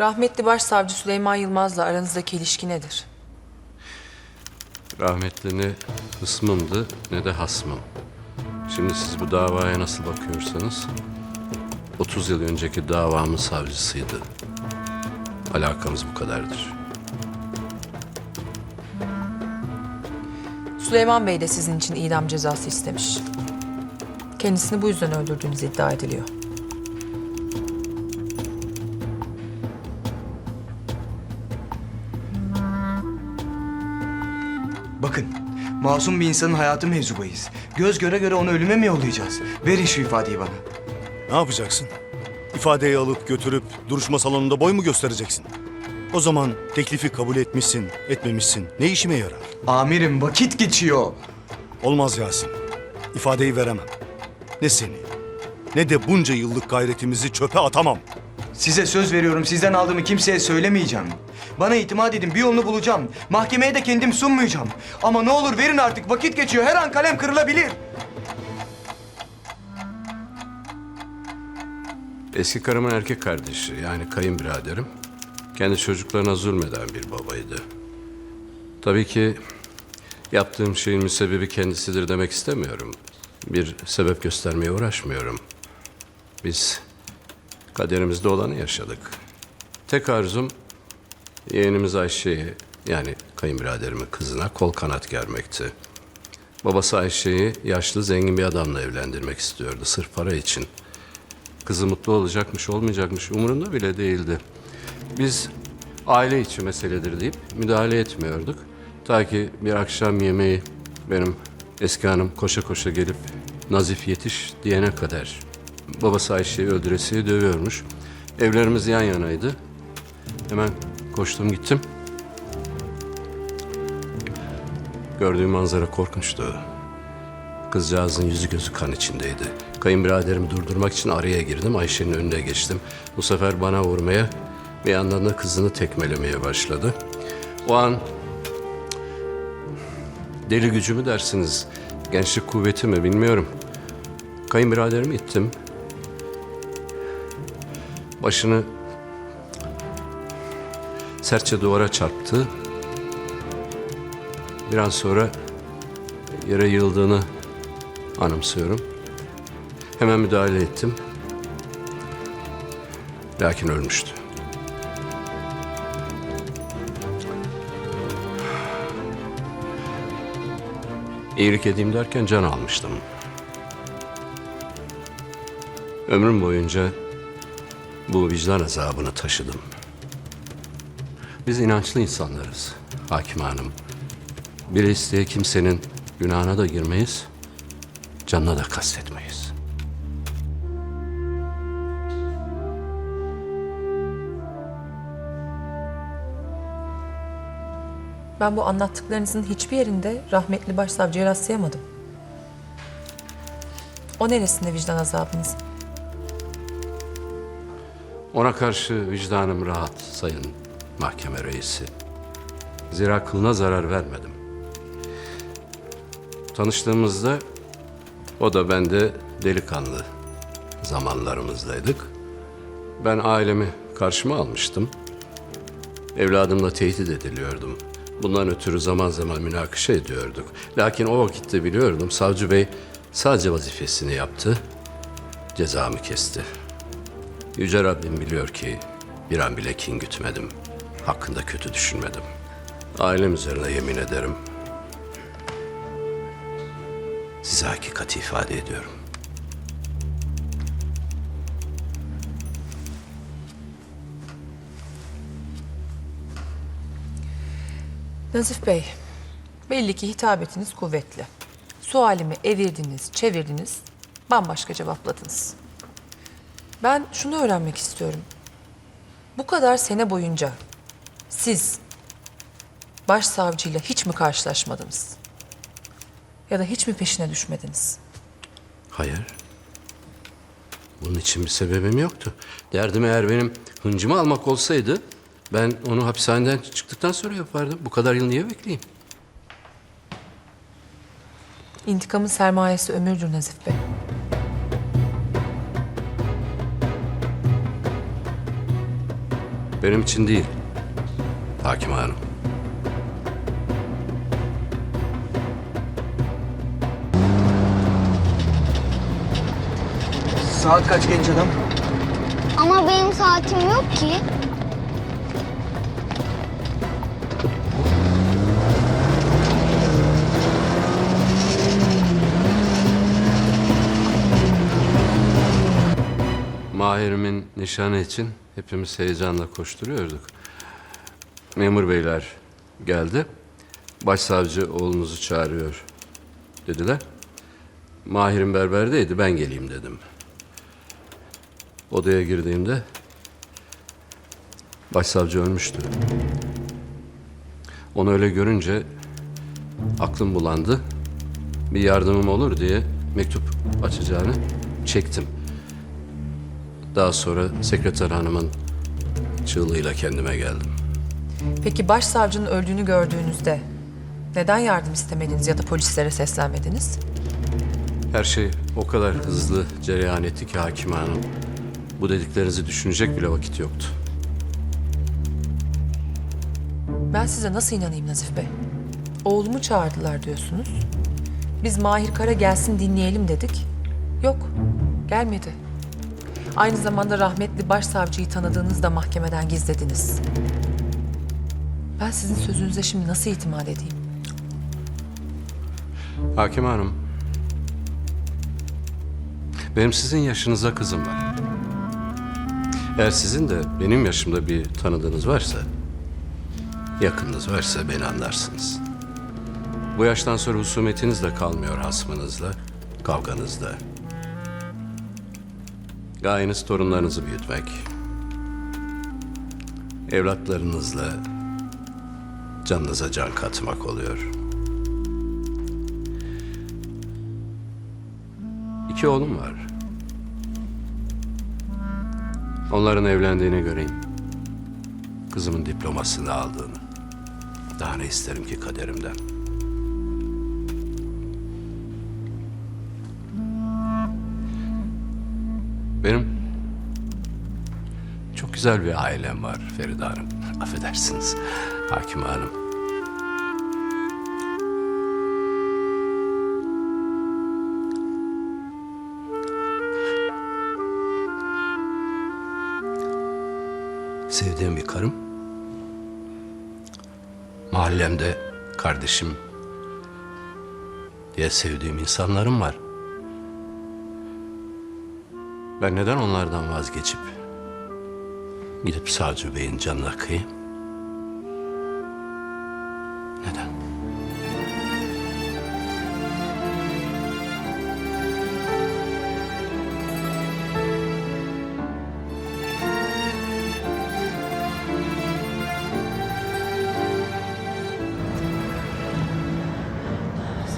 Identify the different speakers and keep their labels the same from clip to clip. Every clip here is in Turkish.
Speaker 1: Rahmetli Başsavcı Süleyman Yılmaz'la aranızdaki ilişki nedir?
Speaker 2: Rahmetli ne hısmımdı ne de hasmım. Şimdi siz bu davaya nasıl bakıyorsanız 30 yıl önceki davamın savcısıydı. Alakamız bu kadardır.
Speaker 1: Süleyman Bey de sizin için idam cezası istemiş. Kendisini bu yüzden öldürdüğünüz iddia ediliyor.
Speaker 3: Bakın, masum bir insanın hayatı mevzu bahis. Göz göre göre onu ölüme mi yollayacağız? Verin şu ifadeyi bana.
Speaker 4: Ne yapacaksın? İfadeyi alıp götürüp duruşma salonunda boy mu göstereceksin? O zaman teklifi kabul etmişsin, etmemişsin. Ne işime yarar?
Speaker 3: Amirim vakit geçiyor.
Speaker 4: Olmaz Yasin. İfadeyi veremem. Ne seni, ne de bunca yıllık gayretimizi çöpe atamam.
Speaker 3: Size söz veriyorum sizden aldığımı kimseye söylemeyeceğim. Bana itimat edin bir yolunu bulacağım. Mahkemeye de kendim sunmayacağım. Ama ne olur verin artık vakit geçiyor. Her an kalem kırılabilir.
Speaker 2: Eski karımın erkek kardeşi yani kayınbiraderim kendi çocuklarına zulmeden bir babaydı. Tabii ki yaptığım şeyin müsebbibi kendisidir demek istemiyorum. Bir sebep göstermeye uğraşmıyorum. Biz kaderimizde olanı yaşadık. Tek arzum yeğenimiz Ayşe'yi yani kayınbiraderimin kızına kol kanat germekti. Babası Ayşe'yi yaşlı zengin bir adamla evlendirmek istiyordu sırf para için. Kızı mutlu olacakmış, olmayacakmış umurunda bile değildi. Biz aile içi meseledir deyip müdahale etmiyorduk. Ta ki bir akşam yemeği benim eski hanım koşa koşa gelip Nazif yetiş diyene kadar. Babası Ayşe'yi öldüresiye dövüyormuş. Evlerimiz yan yanaydı. Hemen koştum gittim. Gördüğüm manzara korkunçtu. Kızcağızın yüzü gözü kan içindeydi. Kayınbiraderimi durdurmak için araya girdim. Ayşe'nin önüne geçtim. Bu sefer bana vurmaya bir yandan da kızını tekmelemeye başladı. O an deli gücü mü dersiniz, gençlik kuvveti mi bilmiyorum. Kayınbiraderimi ittim. Başını sertçe duvara çarptı. Bir an sonra yere yıldığını anımsıyorum. Hemen müdahale ettim. Lakin ölmüştü. İyilik edeyim derken can almıştım. Ömrüm boyunca bu vicdan azabını taşıdım. Biz inançlı insanlarız Hakim Hanım. Bir isteye kimsenin günahına da girmeyiz, canına da kastetmeyiz.
Speaker 1: Ben bu anlattıklarınızın hiçbir yerinde rahmetli başsavcıya rastlayamadım. O neresinde vicdan azabınız?
Speaker 2: Ona karşı vicdanım rahat sayın mahkeme reisi. Zira kılına zarar vermedim. Tanıştığımızda o da ben de delikanlı zamanlarımızdaydık. Ben ailemi karşıma almıştım. Evladımla tehdit ediliyordum. Bundan ötürü zaman zaman münakaşa ediyorduk. Lakin o vakitte biliyordum savcı bey sadece vazifesini yaptı, cezamı kesti. Yüce Rabbim biliyor ki bir an bile kin gütmedim. Hakkında kötü düşünmedim. Ailem üzerine yemin ederim. Size hakikati ifade ediyorum.
Speaker 1: Nazif Bey, belli ki hitabetiniz kuvvetli. Sualimi evirdiniz, çevirdiniz, bambaşka cevapladınız. Ben şunu öğrenmek istiyorum. Bu kadar sene boyunca siz başsavcıyla hiç mi karşılaşmadınız? Ya da hiç mi peşine düşmediniz?
Speaker 2: Hayır. Bunun için bir sebebim yoktu. Derdim eğer benim hıncımı almak olsaydı ben onu hapishaneden çıktıktan sonra yapardım. Bu kadar yıl niye bekleyeyim?
Speaker 1: İntikamın sermayesi ömürdür Nazif Bey.
Speaker 2: Benim için değil. Hakim Hanım.
Speaker 3: Saat kaç genç adam?
Speaker 5: Ama benim saatim yok ki.
Speaker 2: Mahir'imin nişanı için hepimiz heyecanla koşturuyorduk. Memur beyler geldi. Başsavcı oğlunuzu çağırıyor dediler. Mahir'in berberdeydi ben geleyim dedim. Odaya girdiğimde başsavcı ölmüştü. Onu öyle görünce aklım bulandı. Bir yardımım olur diye mektup açacağını çektim. Daha sonra sekreter hanımın çığlığıyla kendime geldim.
Speaker 1: Peki başsavcının öldüğünü gördüğünüzde neden yardım istemediniz ya da polislere seslenmediniz?
Speaker 2: Her şey o kadar hızlı cereyan etti ki hakim hanım. Bu dediklerinizi düşünecek bile vakit yoktu.
Speaker 1: Ben size nasıl inanayım Nazif Bey? Oğlumu çağırdılar diyorsunuz. Biz Mahir Kara gelsin dinleyelim dedik. Yok, gelmedi. Aynı zamanda rahmetli başsavcıyı tanıdığınızı da mahkemeden gizlediniz. Ben sizin sözünüze şimdi nasıl itimat edeyim?
Speaker 2: Hakim hanım, benim sizin yaşınıza kızım var. Eğer sizin de benim yaşımda bir tanıdığınız varsa, yakınınız varsa beni anlarsınız. Bu yaştan sonra husumetiniz de kalmıyor hasmınızla, kavganızda. Gayeniz torunlarınızı büyütmek. Evlatlarınızla canınıza can katmak oluyor. İki oğlum var. Onların evlendiğini göreyim. Kızımın diplomasını aldığını. Daha ne isterim ki kaderimden. Güzel bir ailem var Feride Hanım. Affedersiniz Hakim Hanım. Sevdiğim bir karım. Mahallemde kardeşim diye sevdiğim insanlarım var. Ben neden onlardan vazgeçip gidip Savcı Bey'in canına kıyayım? Neden?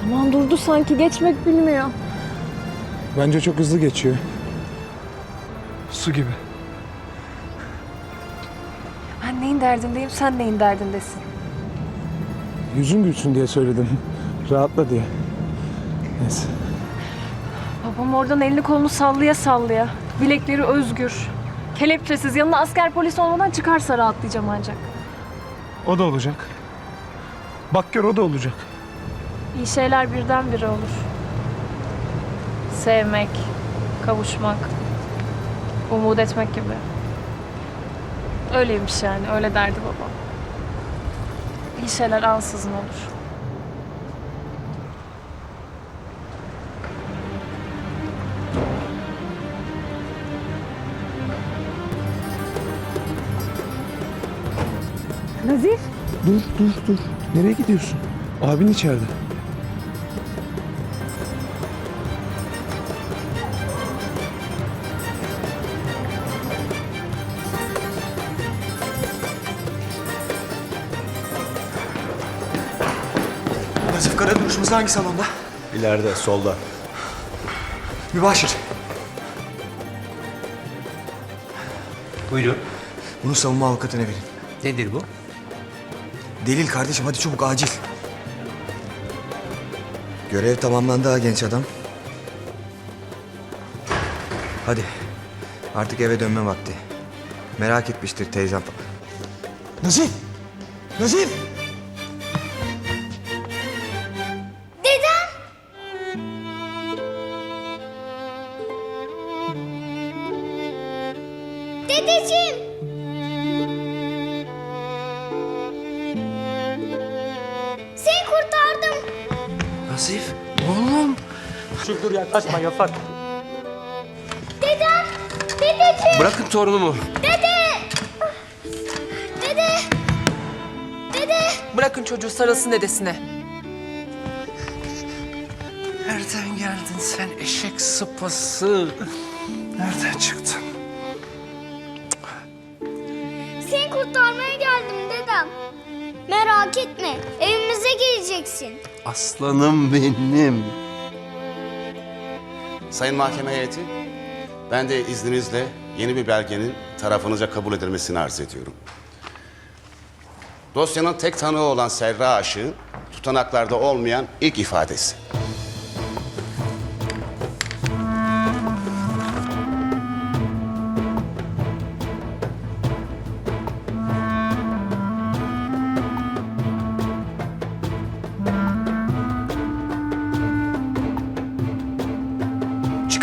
Speaker 6: Zaman durdu sanki geçmek bilmiyor.
Speaker 7: Bence çok hızlı geçiyor. Su gibi.
Speaker 6: Neyin derdindeyim sen neyin derdindesin.
Speaker 7: Yüzün gülsün diye söyledim. Rahatla diye. Neyse.
Speaker 6: Babam oradan elini kolunu sallaya sallaya. Bilekleri özgür. Kelepçesiz yanına asker polis olmadan çıkarsa rahatlayacağım ancak.
Speaker 7: O da olacak. Bak gör o da olacak.
Speaker 6: İyi şeyler birdenbire olur. Sevmek, kavuşmak, umut etmek gibi. Öyleymiş yani, öyle derdi babam. İyi şeyler ansızın olur. Nazif.
Speaker 7: Dur dur dur. Nereye gidiyorsun? Abin içeride.
Speaker 3: Duruşması hangi salonda?
Speaker 4: İleride, solda.
Speaker 3: Mübaşir.
Speaker 8: Buyurun.
Speaker 3: Bunu savunma avukatına verin.
Speaker 8: Nedir bu?
Speaker 3: Delil kardeşim hadi çabuk acil. Görev tamamlandı ha genç adam. Hadi. Artık eve dönme vakti. Merak etmiştir teyzem.
Speaker 7: Nazif! Nazif!
Speaker 5: Dedeciğim! Seni kurtardım.
Speaker 2: Nazif, oğlum.
Speaker 8: Dur yaklaşma yapak.
Speaker 5: Dedem! Dedeciğim!
Speaker 2: Bırakın torunumu.
Speaker 5: Dede! Dede! Dede!
Speaker 1: Bırakın çocuğu sarılsın dedesine.
Speaker 2: Nereden geldin sen eşek sıpası? Nereden çıktın?
Speaker 5: Merak etme. Evimize geleceksin.
Speaker 2: Aslanım benim.
Speaker 9: Sayın Mahkeme Heyeti, ben de izninizle yeni bir belgenin tarafınıza kabul edilmesini arz ediyorum. Dosyanın tek tanığı olan Serra Aşık'ın tutanaklarda olmayan ilk ifadesi.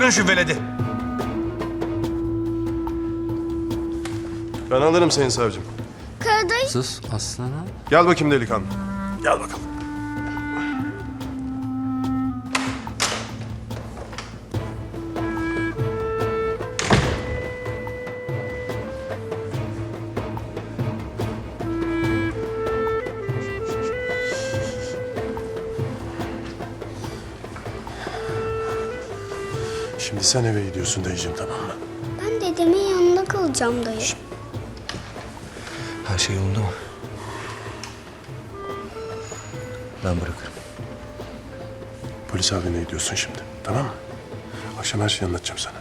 Speaker 7: Çıkarın şu veledi.
Speaker 10: Ben alırım sayın savcım.
Speaker 5: Karadayı
Speaker 2: Sus aslanım.
Speaker 10: Gel bakayım delikanlı. Gel bakalım. Şimdi sen eve gidiyorsun dayıcığım tamam mı?
Speaker 5: Ben dedemin yanında kalacağım dayı.
Speaker 3: Her şey yolunda mı? Ben bırakırım.
Speaker 10: Polis abine gidiyorsun şimdi tamam mı? Akşam her şeyi anlatacağım sana.